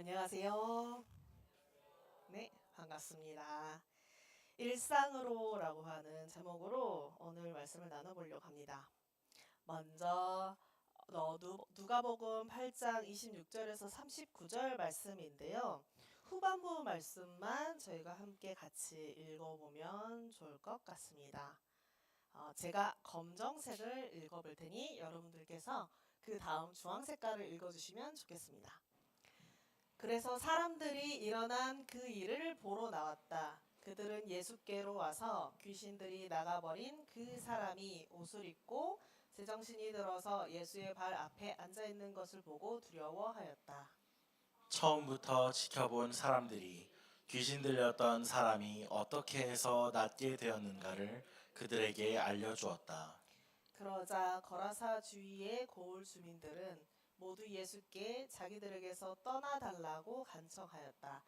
안녕하세요. 네, 반갑습니다. 일상으로라고 하는 제목으로 오늘 말씀을 나눠보려고 합니다. 먼저 누가복음 8장 26절에서 39절 말씀인데요. 후반부 말씀만 저희가 함께 같이 읽어보면 좋을 것 같습니다. 어, 제가 검정색을 읽어볼 테니 여러분들께서 그 다음 주황 색깔을 읽어주시면 좋겠습니다. 그래서 사람들이 일어난 그 일을 보러 나왔다. 그들은 예수께로 와서 귀신들이 나가버린 그 사람이 옷을 입고 제정신이 들어서 예수의 발 앞에 앉아 있는 것을 보고 두려워하였다. 처음부터 지켜본 사람들이 귀신 들렸던 사람이 어떻게 해서 낫게 되었는가를 그들에게 알려주었다. 그러자 거라사 주위의 고을 주민들은 모두 예수께 자기들에게서 떠나달라고 간청하였다.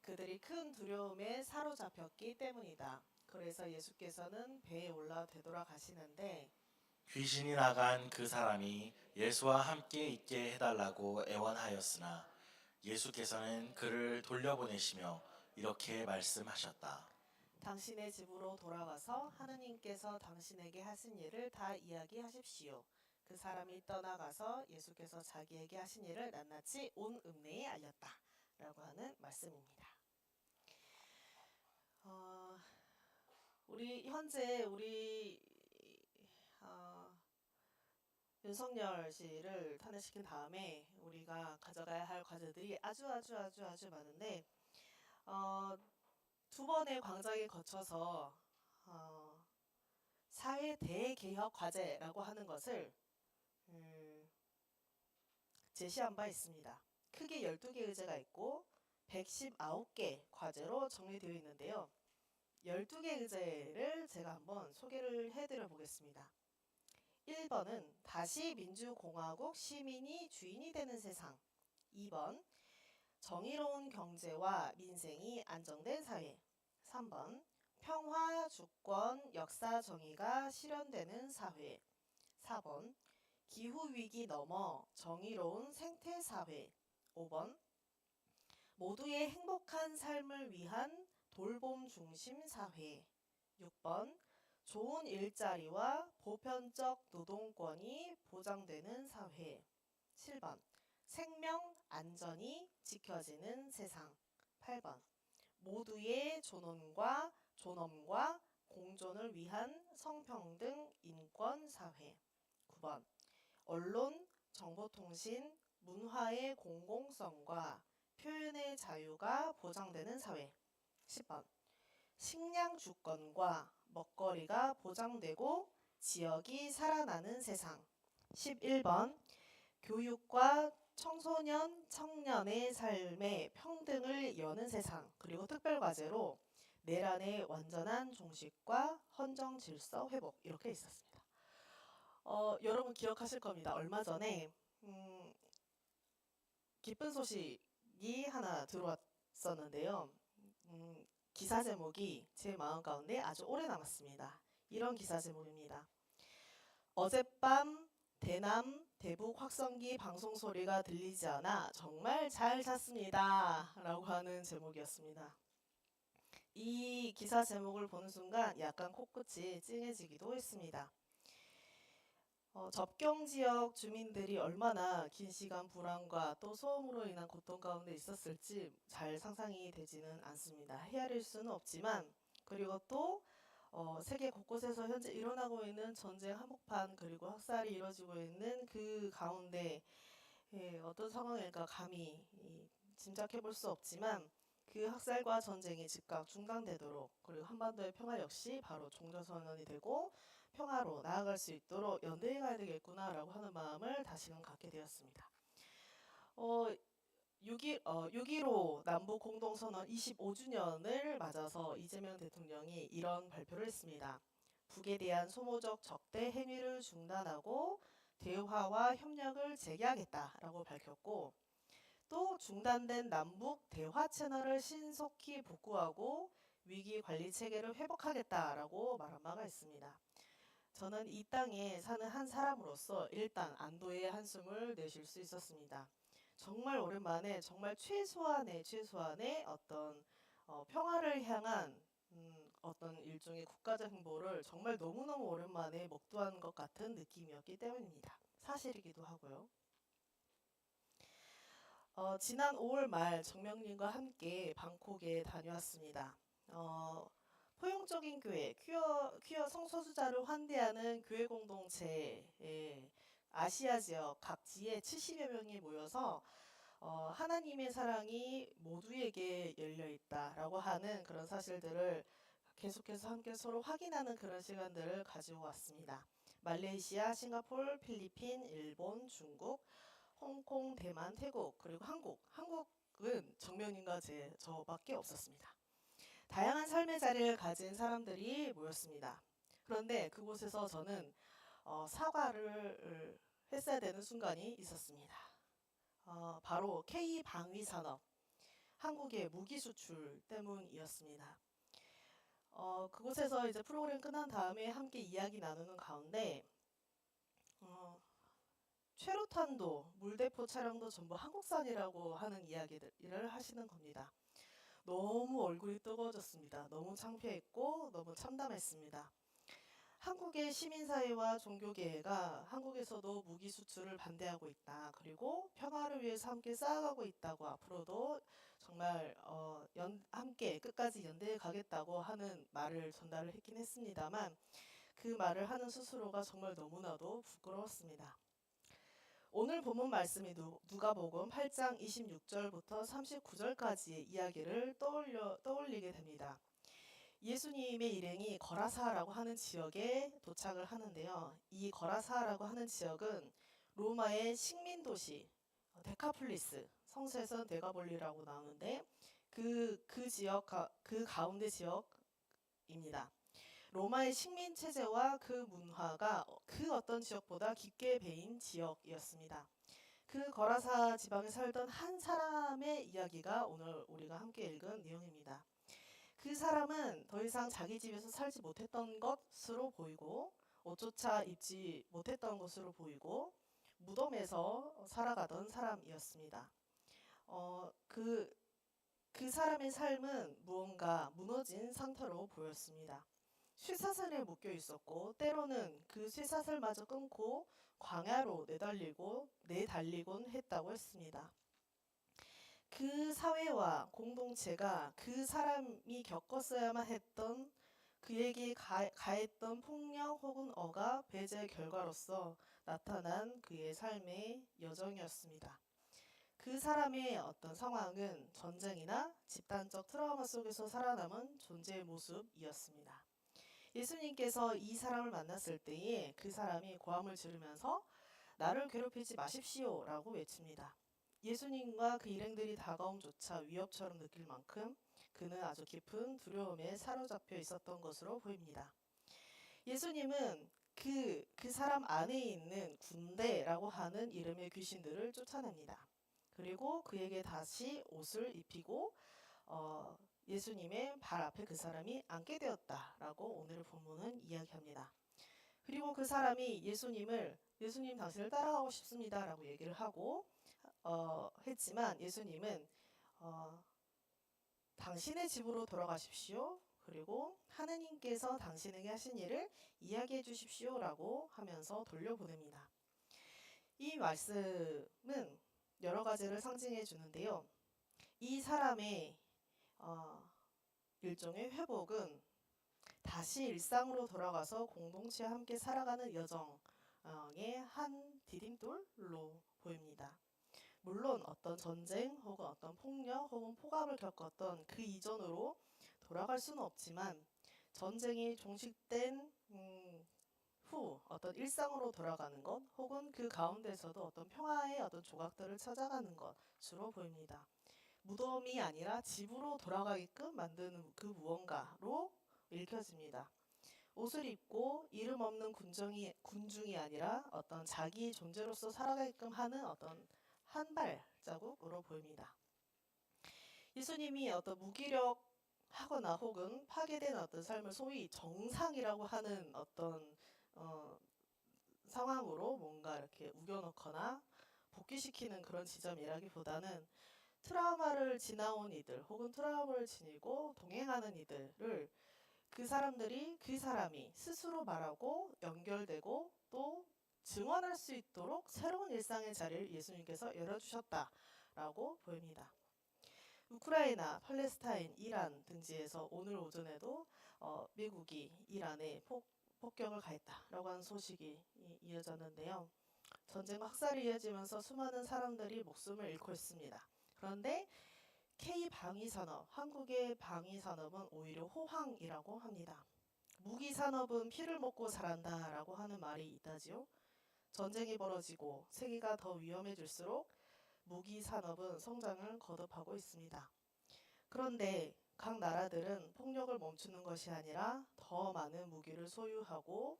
그들이 큰 두려움에 사로잡혔기 때문이다. 그래서 예수께서는 배에 올라 되돌아가시는데 귀신이 나간 그 사람이 예수와 함께 있게 해달라고 애원하였으나 예수께서는 그를 돌려보내시며 이렇게 말씀하셨다. 당신의 집으로 돌아가서 하느님께서 당신에게 하신 일을 다 이야기하십시오. 그 사람이 떠나가서 예수께서 자기에게 하신 일을 낱낱이 온 읍내에 알렸다. 라고 하는 말씀입니다. 어, 우리 현재 우리 어, 윤석열 씨를 탄핵시킨 다음에 우리가 가져가야 할 과제들이 아주 아주 아주 아주 많은데 어, 두 번의 광장에 거쳐서 어, 사회 대개혁 과제라고 하는 것을 음, 제시한 바 있습니다. 크게 12개 의제가 있고 119개 과제로 정리되어 있는데요. 12개 의제를 제가 한번 소개를 해드려 보겠습니다. 1번은 다시 민주공화국 시민이 주인이 되는 세상. 2번 정의로운 경제와 민생이 안정된 사회. 3번 평화, 주권, 역사 정의가 실현되는 사회. 4번 기후 위기 넘어 정의로운 생태 사회. 5번 모두의 행복한 삶을 위한 돌봄 중심 사회. 6번 좋은 일자리와 보편적 노동권이 보장되는 사회. 7번 생명 안전이 지켜지는 세상. 8번 모두의 존엄과 존엄과 공존을 위한 성평등 인권 사회. 9번 언론, 정보통신, 문화의 공공성과 표현의 자유가 보장되는 사회. 10번 식량 주권과 먹거리가 보장되고 지역이 살아나는 세상. 11번 교육과 청소년, 청년의 삶의 평등을 여는 세상. 그리고 특별 과제로 내란의 완전한 종식과 헌정 질서 회복 이렇게 있었습니다. 어, 여러분 기억하실 겁니다. 얼마 전에 음, 기쁜 소식이 하나 들어왔었는데요. 음, 기사 제목이 제 마음 가운데 아주 오래 남았습니다. 이런 기사 제목입니다. 어젯밤 대남 대북 확성기 방송 소리가 들리지 않아 정말 잘 잤습니다. 라고 하는 제목이었습니다. 이 기사 제목을 보는 순간 약간 코끝이 찡해지기도 했습니다. 어, 접경 지역 주민들이 얼마나 긴 시간 불안과 또 소음으로 인한 고통 가운데 있었을지 잘 상상이 되지는 않습니다. 헤아릴 수는 없지만 그리고 또 어, 세계 곳곳에서 현재 일어나고 있는 전쟁 한복판 그리고 학살이 이루어지고 있는 그 가운데 예, 어떤 상황일까 감히 이, 짐작해 볼 수 없지만 그 학살과 전쟁이 즉각 중단되도록 그리고 한반도의 평화 역시 바로 종전선언이 되고 평화로 나아갈 수 있도록 연대해 가야 되겠구나라고 하는 마음을 다시금 갖게 되었습니다. 어, 6.1, 어, 6.15 남북 공동선언 25주년을 맞아서 이재명 대통령이 이런 발표를 했습니다. 북에 대한 소모적 적대 행위를 중단하고 대화와 협력을 재개하겠다라고 밝혔고 또 중단된 남북 대화 채널을 신속히 복구하고 위기 관리 체계를 회복하겠다라고 말한 바가 있습니다. 저는 이 땅에 사는 한 사람으로서 일단 안도의 한숨을 내쉴 수 있었습니다. 정말 오랜만에 정말 최소한의 최소한의 어떤 어, 평화를 향한 음, 어떤 일종의 국가적 행보를 정말 너무너무 오랜만에 목도한 것 같은 느낌이었기 때문입니다. 사실이기도 하고요. 어, 지난 5월 말 정명님과 함께 방콕에 다녀왔습니다. 어, 포용적인 교회, 퀴어, 퀴어 성소수자를 환대하는 교회 공동체에 아시아 지역 각지에 70여 명이 모여서 어, 하나님의 사랑이 모두에게 열려 있다라고 하는 그런 사실들을 계속해서 함께 서로 확인하는 그런 시간들을 가지고 왔습니다. 말레이시아, 싱가폴, 필리핀, 일본, 중국, 홍콩, 대만, 태국 그리고 한국. 한국은 정면인가 제 저밖에 없었습니다. 다양한 삶의 자리를 가진 사람들이 모였습니다. 그런데 그곳에서 저는 어, 사과를 했어야 되는 순간이 있었습니다. 어, 바로 K 방위 산업 한국의 무기 수출 때문이었습니다. 어, 그곳에서 이제 프로그램 끝난 다음에 함께 이야기 나누는 가운데 어, 최루탄도 물대포 차량도 전부 한국산이라고 하는 이야기를 하시는 겁니다. 너무 얼굴이 뜨거워졌습니다. 너무 창피했고 너무 참담했습니다. 한국의 시민사회와 종교계가 한국에서도 무기 수출을 반대하고 있다. 그리고 평화를 위해서 함께 쌓아가고 있다고 앞으로도 정말 어, 연, 함께 끝까지 연대해 가겠다고 하는 말을 전달을 했긴 했습니다만 그 말을 하는 스스로가 정말 너무나도 부끄러웠습니다. 오늘 본문 말씀이 누, 누가복음 8장 26절부터 39절까지의 이야기를 떠올려 떠올리게 됩니다. 예수님의 일행이 거라사라고 하는 지역에 도착을 하는데요. 이 거라사라고 하는 지역은 로마의 식민 도시 어, 데카플리스 성서에서 데가볼리라고 나오는데 그그 지역 가, 그 가운데 지역입니다. 로마의 식민 체제와 그 문화가 그 어떤 지역보다 깊게 배인 지역이었습니다. 그 거라사 지방에 살던 한 사람의 이야기가 오늘 우리가 함께 읽은 내용입니다. 그 사람은 더 이상 자기 집에서 살지 못했던 것으로 보이고 옷조차 입지 못했던 것으로 보이고 무덤에서 살아가던 사람이었습니다. 어, 그, 그 사람의 삶은 무언가 무너진 상태로 보였습니다. 쇠사슬에 묶여 있었고 때로는 그 쇠사슬마저 끊고 광야로 내달리고 내달리곤 했다고 했습니다. 그 사회와 공동체가 그 사람이 겪었어야만 했던 그에게 가, 가했던 폭력 혹은 억압, 배제의 결과로서 나타난 그의 삶의 여정이었습니다. 그 사람의 어떤 상황은 전쟁이나 집단적 트라우마 속에서 살아남은 존재의 모습이었습니다. 예수님께서 이 사람을 만났을 때에 그 사람이 고함을 지르면서 나를 괴롭히지 마십시오 라고 외칩니다. 예수님과 그 일행들이 다가옴조차 위협처럼 느낄 만큼 그는 아주 깊은 두려움에 사로잡혀 있었던 것으로 보입니다. 예수님은 그, 그 사람 안에 있는 군대라고 하는 이름의 귀신들을 쫓아냅니다. 그리고 그에게 다시 옷을 입히고, 어, 예수님의 발 앞에 그 사람이 앉게 되었다라고 오늘 본문은 이야기합니다. 그리고 그 사람이 예수님을 예수님 당신을 따라가고 싶습니다라고 얘기를 하고 어, 했지만 예수님은 어, 당신의 집으로 돌아가십시오. 그리고 하느님께서 당신에게 하신 일을 이야기해 주십시오라고 하면서 돌려보냅니다. 이 말씀은 여러 가지를 상징해 주는데요. 이 사람의 어, 일종의 회복은 다시 일상으로 돌아가서 공동체와 함께 살아가는 여정의 한 디딤돌로 보입니다. 물론 어떤 전쟁 혹은 어떤 폭력 혹은 폭압을 겪었던 그 이전으로 돌아갈 수는 없지만 전쟁이 종식된 음, 후 어떤 일상으로 돌아가는 것 혹은 그 가운데서도 어떤 평화의 어떤 조각들을 찾아가는 것으로 보입니다. 무덤이 아니라 집으로 돌아가게끔 만드는 그 무언가로 읽혀집니다. 옷을 입고 이름 없는 군정이, 군중이 아니라 어떤 자기 존재로서 살아가게끔 하는 어떤 한 발자국으로 보입니다. 예수님이 어떤 무기력하거나 혹은 파괴된 어떤 삶을 소위 정상이라고 하는 어떤 어, 상황으로 뭔가 이렇게 우겨넣거나 복귀시키는 그런 지점이라기보다는 트라우마를 지나온 이들 혹은 트라우마를 지니고 동행하는 이들을 그 사람들이 그 사람이 스스로 말하고 연결되고 또 증언할 수 있도록 새로운 일상의 자리를 예수님께서 열어주셨다라고 보입니다. 우크라이나, 팔레스타인, 이란 등지에서 오늘 오전에도 어, 미국이 이란에 폭, 폭격을 가했다라고 하는 소식이 이- 이어졌는데요. 전쟁 확살이 이어지면서 수많은 사람들이 목숨을 잃고 있습니다. 그런데 K 방위 산업, 한국의 방위 산업은 오히려 호황이라고 합니다. 무기 산업은 피를 먹고 자란다라고 하는 말이 있다지요. 전쟁이 벌어지고 세계가 더 위험해질수록 무기 산업은 성장을 거듭하고 있습니다. 그런데 각 나라들은 폭력을 멈추는 것이 아니라 더 많은 무기를 소유하고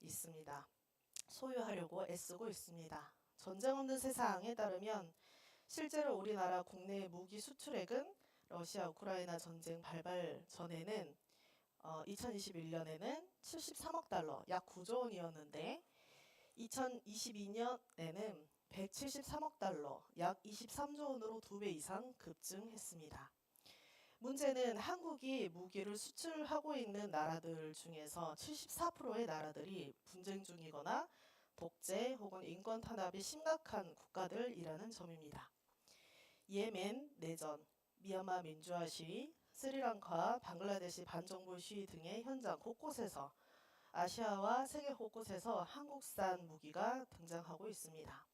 있습니다. 소유하려고 애쓰고 있습니다. 전쟁 없는 세상에 따르면 실제로 우리나라 국내 무기 수출액은 러시아 우크라이나 전쟁 발발 전에는 어, 2021년에는 73억 달러, 약 9조 원이었는데 2022년에는 173억 달러, 약 23조 원으로 두 배 이상 급증했습니다. 문제는 한국이 무기를 수출하고 있는 나라들 중에서 74%의 나라들이 분쟁 중이거나 독재 혹은 인권 탄압이 심각한 국가들이라는 점입니다. 예멘 내전, 미얀마 민주화 시위, 스리랑카, 방글라데시 반정부 시위 등의 현장 곳곳에서 아시아와 세계 곳곳에서 한국산 무기가 등장하고 있습니다.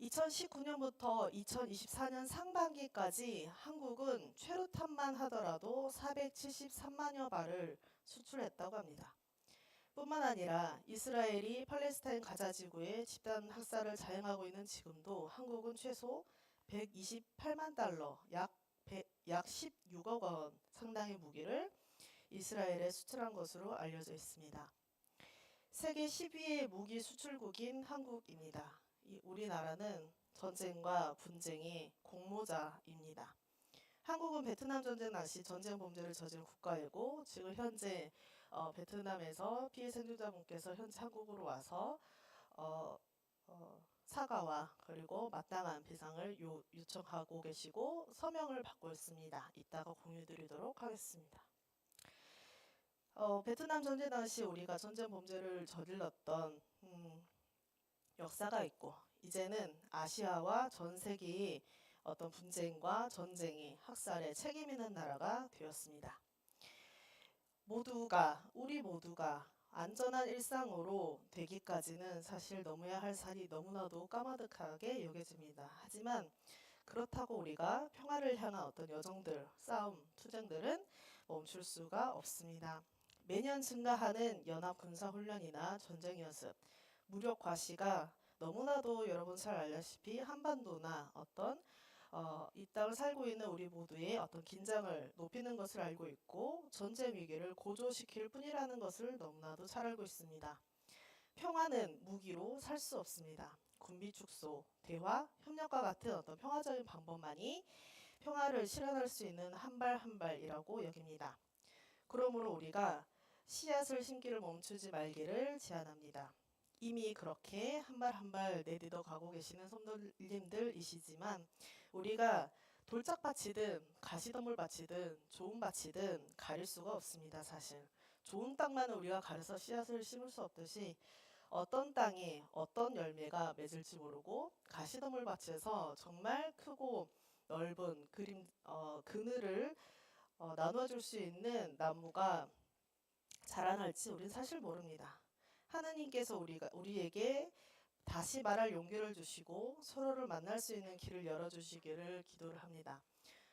2019년부터 2024년 상반기까지 한국은 최루탄만 하더라도 473만여 발을 수출했다고 합니다. 뿐만 아니라 이스라엘이 팔레스타인 가자 지구에 집단 학살을 자행하고 있는 지금도 한국은 최소 128만 달러, 약, 100, 약 16억 원 상당의 무기를 이스라엘에 수출한 것으로 알려져 있습니다. 세계 10위의 무기 수출국인 한국입니다. 이 우리나라는 전쟁과 분쟁의 공모자입니다. 한국은 베트남 전쟁 당시 전쟁 범죄를 저지른 국가이고 지금 현재 어, 베트남에서 피해 생존자분께서 현재 한국으로 와서 어, 어, 사과와 그리고 마땅한 배상을 요, 요청하고 계시고 서명을 받고 있습니다. 이따가 공유드리도록 하겠습니다. 어, 베트남 전쟁 당시 우리가 전쟁 범죄를 저질렀던 음, 역사가 있고 이제는 아시아와 전 세계의 어떤 분쟁과 전쟁이 학살에 책임 있는 나라가 되었습니다. 모두가 우리 모두가 안전한 일상으로 되기까지는 사실 넘어야 할 산이 너무나도 까마득하게 여겨집니다. 하지만 그렇다고 우리가 평화를 향한 어떤 여정들, 싸움, 투쟁들은 멈출 수가 없습니다. 매년 증가하는 연합 군사 훈련이나 전쟁 연습, 무력 과시가 너무나도 여러분 잘 알다시피 한반도나 어떤 어, 이 땅을 살고 있는 우리 모두의 어떤 긴장을 높이는 것을 알고 있고 전쟁 위기를 고조시킬 뿐이라는 것을 너무나도 잘 알고 있습니다. 평화는 무기로 살 수 없습니다. 군비 축소, 대화, 협력과 같은 어떤 평화적인 방법만이 평화를 실현할 수 있는 한 발 한 발이라고 여깁니다. 그러므로 우리가 씨앗을 심기를 멈추지 말기를 제안합니다. 이미 그렇게 한 발 한 발 내딛어 가고 계시는 손님들이시지만 우리가 돌짝밭이든 가시덤불밭이든 좋은 밭이든 가릴 수가 없습니다. 사실 좋은 땅만은 우리가 가려서 씨앗을 심을 수 없듯이 어떤 땅에 어떤 열매가 맺을지 모르고 가시덤불밭에서 정말 크고 넓은 그림 어, 그늘을 어, 나눠줄 수 있는 나무가 자라날지 우리는 사실 모릅니다. 하느님께서 우리가 우리에게 다시 말할 용기를 주시고 서로를 만날 수 있는 길을 열어 주시기를 기도를 합니다.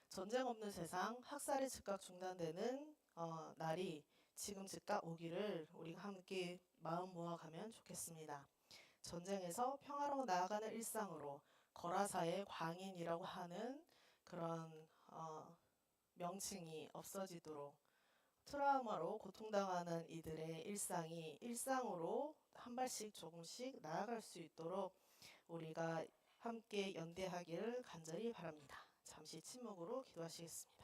전쟁 없는 세상, 학살이 즉각 중단되는 어, 날이 지금 즉각 오기를 우리가 함께 마음 모아가면 좋겠습니다. 전쟁에서 평화로 나아가는 일상으로 거라사의 광인이라고 하는 그런 어, 명칭이 없어지도록 트라우마로 고통당하는 이들의 일상이 일상으로 한 발씩 조금씩 나아갈 수 있도록 우리가 함께 연대하기를 간절히 바랍니다. 잠시 침묵으로 기도하시겠습니다.